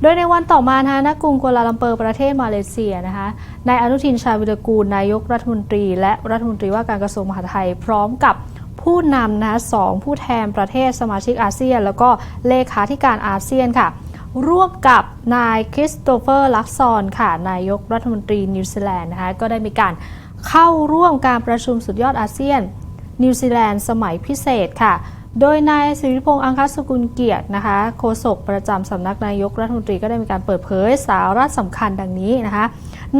โดยในวันต่อมานะคะณกรุงกัวลาลัมเปอร์ประเทศมาเลเซียนะคะนายอนุทินชาญวิรกูลนายกรัฐมนตรี และรัฐมนตรีว่าการกระทรวงมหาดไทย พร้อมกับผู้นำนะคะสองผู้แทนประเทศสมาชิกอาเซียน แล้วก็เลขาธิการอาเซียนค่ะ ร่วมกับนายคริสโตเฟอร์ลักซอนค่ะ นายกรัฐมนตรีนิวซีแลนด์นะคะก็ได้มีการเข้าร่วมการประชุมสุดยอดอาเซียน นิวซีแลนด์สมัยพิเศษค่ะ โดยนายสิริพงษ์อังคสกุลเกียรตินะคะโฆษกประจำสำนักนายกรัฐมนตรีก็ได้มีการเปิดเผยสาระสำคัญดังนี้นะคะ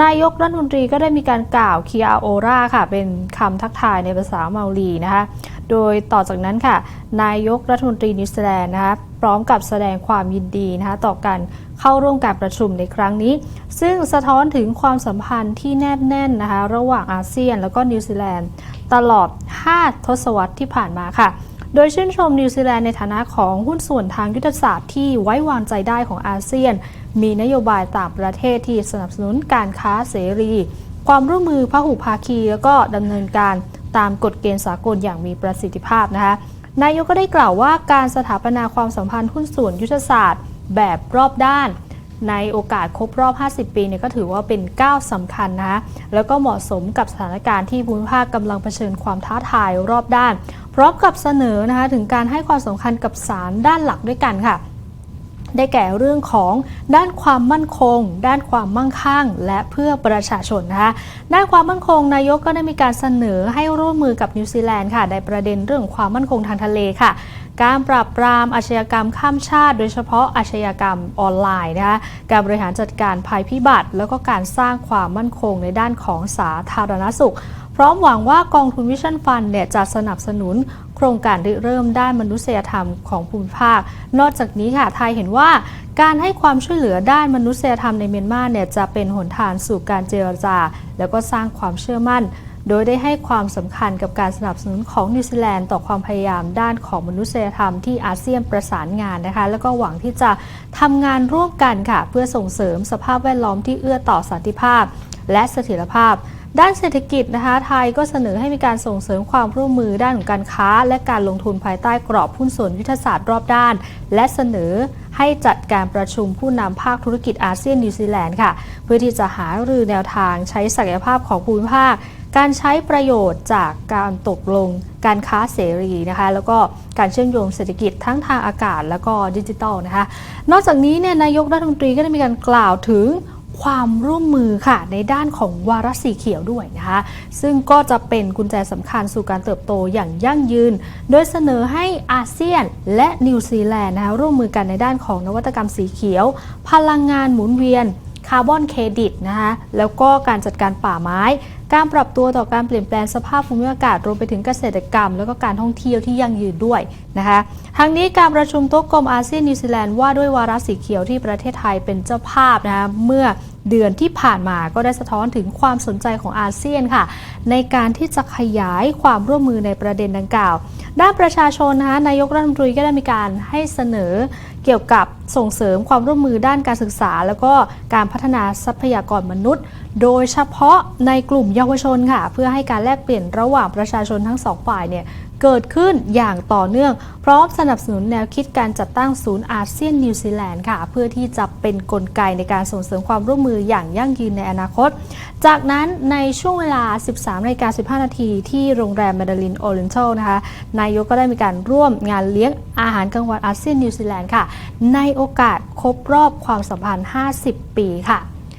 นายกรัฐมนตรีก็ได้มีการกล่าวคีอาโอราค่ะ เป็นคำทักทายในภาษาเมาลีนะคะโดยต่อจากนั้นค่ะ นายกรัฐมนตรีนิวซีแลนด์นะคะพร้อมกับแสดงความยินดีนะคะต่อการเข้าร่วมการประชุมในครั้งนี้ ซึ่งสะท้อนถึงความสัมพันธ์ที่แนบแน่นนะคะระหว่างอาเซียน แล้วก็นิวซีแลนด์ตลอด 5 ทศวรรษที่ผ่านมาค่ะ โดยชื่นชมนิวซีแลนด์ในฐานะของหุ้นส่วนทางยุทธศาสตร์ที่ไว้วางใจได้ของอาเซียน มีนโยบายต่างประเทศที่สนับสนุนการค้าเสรี ความร่วมมือพหุภาคี แล้วก็ดำเนินการตามกฎเกณฑ์สากลอย่างมีประสิทธิภาพนะคะนายกก็ได้กล่าวว่าการสถาปนาความสัมพันธ์หุ้นส่วนยุทธศาสตร์ แบบรอบด้าน ในโอกาสครบรอบ 50 ปีเนี่ยก็ถือว่าเป็นก้าวสำคัญนะ แล้วก็เหมาะสมกับสถานการณ์ที่ภูมิภาคกำลังเผชิญความท้าทายรอบด้าน พร้อมกับเสนอนะคะถึงการให้ความสำคัญกับสารด้านหลักด้วยกันค่ะ ได้แก่เรื่องของด้านความมั่นคง ด้านความมั่งคั่ง และเพื่อประชาชนนะคะด้านความมั่นคงนายกก็ได้มีการเสนอให้ร่วมมือกับนิวซีแลนด์ค่ะในประเด็นเรื่องความมั่นคงทางทะเลค่ะการปราบปรามอาชญากรรมข้ามชาติ โดยเฉพาะอาชญากรรมออนไลน์นะคะการบริหารจัดการภัยพิบัติ แล้วก็การสร้างความมั่นคงในด้านของสาธารณสุข พร้อมหวังว่ากองทุนวิชั่นฟันเนี่ยจะสนับสนุนโครงการริเริ่มด้านมนุษยธรรมของภูมิภาค นอกจากนี้ค่ะไทยเห็นว่าการให้ความช่วยเหลือด้านมนุษยธรรมในเมียนมาเนี่ยจะเป็นหนทางสู่การเจรจา แล้วก็สร้างความเชื่อมั่น โดยได้ให้ความสำคัญกับการสนับสนุนของนิวซีแลนด์ต่อความพยายามด้านของมนุษยธรรมที่อาเซียนประสานงานนะคะ แล้วก็หวังที่จะทำงานร่วมกันค่ะ เพื่อส่งเสริมสภาพแวดล้อมที่เอื้อต่อสันติภาพ และเสถียรภาพ ด้านเศรษฐกิจนะคะไทยก็เสนอให้มีการส่งเสริมความร่วมมือด้านของการค้า และการลงทุนภายใต้กรอบหุ้นส่วนยุทธศาสตร์รอบด้าน และเสนอให้จัดการประชุมผู้นำภาคธุรกิจอาเซียนนิวซีแลนด์ค่ะ เพื่อที่จะหารือแนวทางใช้ศักยภาพของภูมิภาค การใช้ประโยชน์จากการตกลง การค้าเสรีนะคะ แล้วก็การเชื่อมโยงเศรษฐกิจทั้งทางอากาศ แล้วก็ดิจิทัลนะคะ นอกจากนี้เนี่ยนายกรัฐมนตรีก็ได้มีการกล่าวถึง ความร่วมมือค่ะ ในด้านของวาระสีเขียวด้วยนะคะ ซึ่งก็จะเป็นกุญแจสำคัญสู่การเติบโตอย่างยั่งยืน โดยเสนอให้อาเซียนและนิวซีแลนด์นะคะร่วมมือกันในด้านของนวัตกรรมสีเขียว พลังงานหมุนเวียน คาร์บอนเครดิตนะคะแล้วก็การจัดการป่าไม้ การปรับตัวต่อการเปลี่ยนแปลงสภาพภูมิอากาศรวมไปถึงเกษตรกรรม แล้วก็การท่องเที่ยวที่ยั่งยืนด้วยนะคะทั้งนี้การประชุมโต๊ะกลมอาเซียนนิวซีแลนด์ว่าด้วยวาระสีเขียวที่ประเทศไทยเป็นเจ้าภาพนะคะเมื่อ เดือนที่ผ่านมาก็ได้สะท้อนถึงความสนใจของอาเซียนค่ะ ในการที่จะขยายความร่วมมือในประเด็นดังกล่าว ด้านประชาชนนะคะนายกรัฐมนตรีก็ได้มีการให้เสนอเกี่ยวกับส่งเสริมความร่วมมือด้านการศึกษา แล้วก็การพัฒนาทรัพยากรมนุษย์ โดยเฉพาะในกลุ่มเยาวชนค่ะ เพื่อให้การแลกเปลี่ยนระหว่างประชาชนทั้งสองฝ่ายเนี่ย เกิดขึ้นอย่างต่อเนื่อง พร้อมสนับสนุนแนวคิดการจัดตั้งศูนย์อาเซียนนิวซีแลนด์ค่ะ เพื่อที่จะเป็นนกลไกในการส่งเสริมความร่วมมืออย่างยั่งยืนในอนาคต จากนั้นในช่วงเวลา 13นกา15 นาทีที่โรงแรมแมดาลินโอเรน t ัลนะคะ นายกก็ได้มีการร่วมงานเลี้ยงอาหารกลางวันอาเซียนนิวซีแลนด์ค่ะ ในโอกาสครบรอบความสัมพันธ์ 50 ปีค่ะ